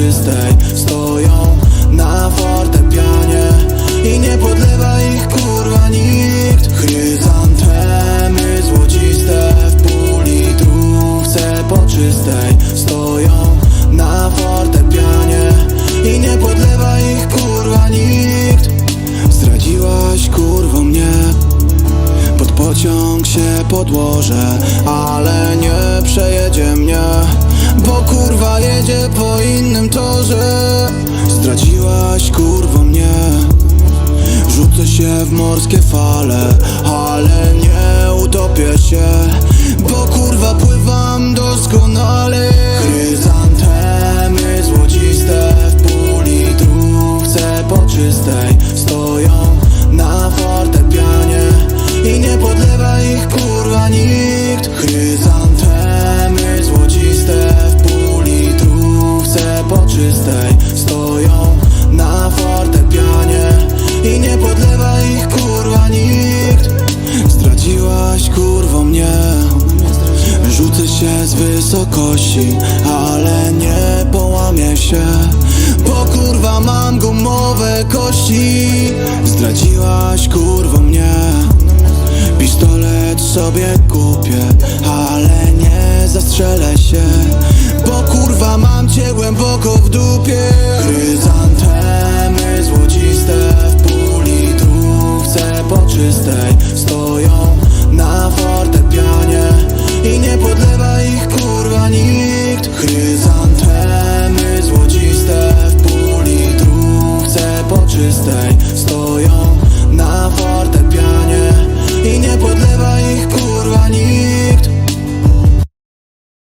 czystej Stoją na fortepianie I nie podlewa ich kurwa nikt. Chryzantemy złociste W pół litrówce po czystej Stoją na fortepianie I nie podlewa ich kurwa nikt. Zdradziłaś kurwo mnie Pod pociąg się podłożę Ale nie przejedzie mnie Bo kurwa jedzie po innym torze. Zdradziłaś kurwo mnie. Rzucę się w morskie fale, Rzucę się z wysokości, ale nie połamię się Bo kurwa mam gumowe kości. Zdradziłaś kurwo mnie Pistolet sobie kupię, ale nie zastrzelę się Bo kurwa mam cię głęboko w dupie. Chryzantemy złociste w pół litru Chcę stoją na fortepianie i nie po